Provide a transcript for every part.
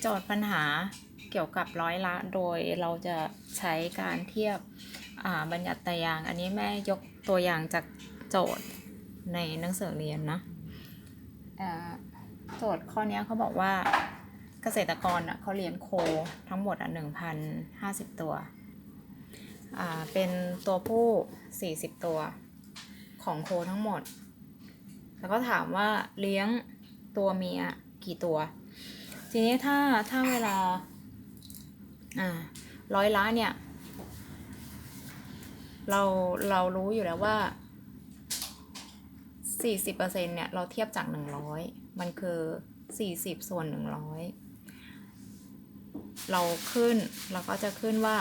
โจทย์ปัญหาเกี่ยวกับร้อยละ โดยเราจะใช้การเทียบอ่าบัญญัติตาราง อันนี้แม่ยกตัวอย่างจากโจทย์ในหนังสือเรียนนะโจทย์ข้อนี้เขาบอกว่าเกษตรกรอะเขาเลี้ยงโคทั้งหมดอะหนึ่งพันห้าสิบตัวอ่าเป็นตัวผู้สี่สิบตัวของโคทั้งหมด แล้วก็ถามว่าเลี้ยงตัวเมียกี่ตัว ทีนี้ถ้าถ้าเวลาอ่าร้อยล้านเนี่ย เราเรารู้อยู่แล้วว่าสี่สิบเปอร์เซ็นเนี่ย เราเทียบจากหนึ่งร้อยมันคือสี่สิบส่วนหนึ่งร้อยเราขึ้นเราก็จะขึ้นว่า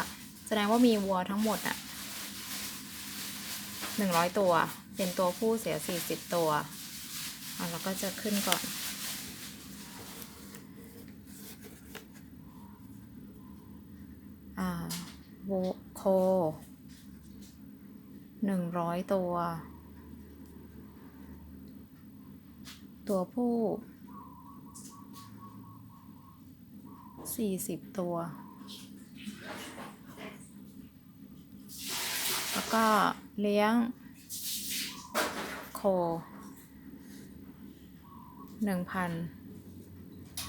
แสดงว่ามีวัวทั้งหมดอะหนึ่งร้อยตัว เป็นตัวผู้เสียสี่สิบตัวอะเราก็จะขึ้นก่อน อ่า โคหนึ่งร้อยตัว ตัวผู้สี่สิบตัว แล้วก็เลี้ยง โคหนึ่งพัน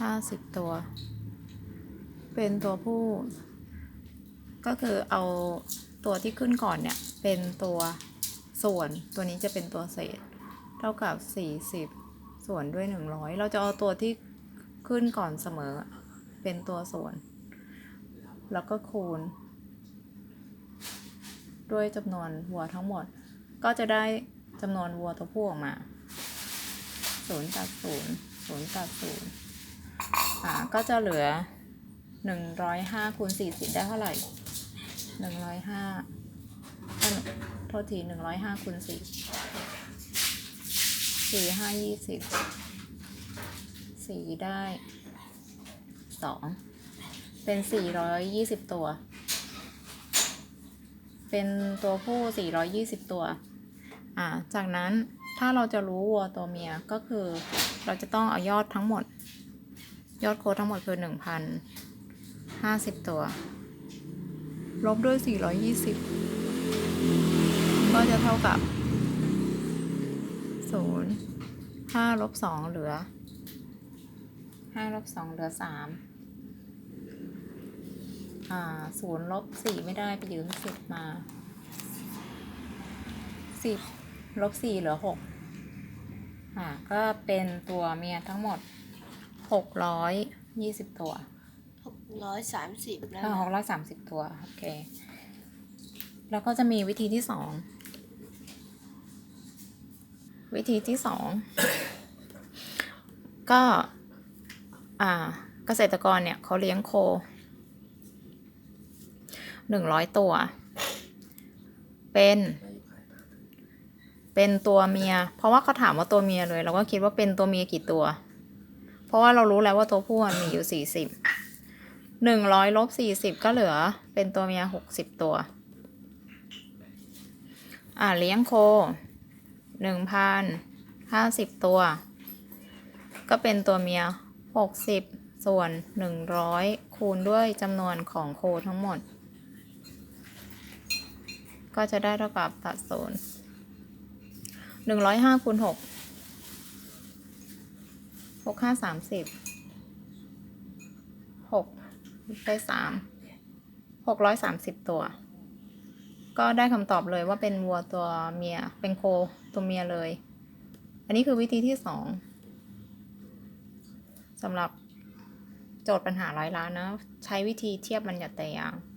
ห้าสิบตัว เป็นตัวผู้ ก็คือเอาตัวที่ขึ้นก่อนเนี่ย เป็นตัวส่วนตัวนี้จะเป็นตัวเศษ เท่ากับ 40 ส่วนด้วย 100 เราจะเอาตัวที่ขึ้นก่อนเสมอ เป็นตัวส่วน แล้วก็คูณ ด้วยจำนวนวัวทั้งหมด ก็จะได้จำนวนวัวตัวผู้ออกมา0ตัด0 0ตัด0อ่า ก็จะเหลือ 105คูณ40 ได้เท่าไหร่ หนึ่งร้อยห้าโทษทีหนึ่งร้อยห้าคูณสี่สี่ห้ายี่สิบสี่ได้สองเป็นสี่ร้อยยี่สิบตัว เป็นตัวผู้สี่ร้อยยี่สิบตัว อ่า จากนั้นถ้าเราจะรู้วัวตัวเมียก็คือเราจะต้องเอายอดทั้งหมด ยอดโคทั้งหมดคือหนึ่งพันห้าสิบตัว ลบด้วย 420 ก็จะเท่ากับ 0 5ลบ2เหลือ 5 ลบ 2 เหลือ 3 อ่า0ลบ 4 ไม่ได้ไปยืม10 มา 10 ลบ 4 เหลือ 6 อ่า ก็เป็นตัวเมียทั้งหมด 620 ตัว ร้อยสามสิบแล้วอ่าหกร้อยสามสิบตัว โอเค แล้วก็จะมีวิธีที่สอง วิธีที่สอง ก็อ่าเกษตรกรเนี่ยเขาเลี้ยงโคหนึ่งร้อยตัว เป็น เป็นตัวเมีย เพราะว่าเขาถามว่าตัวเมียเลย เราก็คิดว่าเป็นตัวเมียกี่ตัว เพราะว่าเรารู้แล้วว่าตัวผู้มีอยู่สี่สิบ หนึ่งร้อยลบสี่สิบก็เหลือเป็นตัวเมียหกสิบตัว อ่าเลี้ยงโคหนึ่งพันห้าสิบตัว ก็เป็นตัวเมียหกสิบส่วนหนึ่งร้อยคูณด้วยจำนวนของโคทั้งหมด ก็จะได้เท่ากับตัดศูนย์หนึ่งร้อยห้าคูณหกหกห้าสามสิบ ได้สามหกร้อยสามสิบตัว ก็ได้คำตอบเลยว่าเป็นวัวตัวเมีย เป็นโคตัวเมียเลย อันนี้คือวิธีที่สองสำหรับโจทย์ปัญหาร้อยล้านนะ ใช้วิธีเทียบบัญญัติแต่อย่าง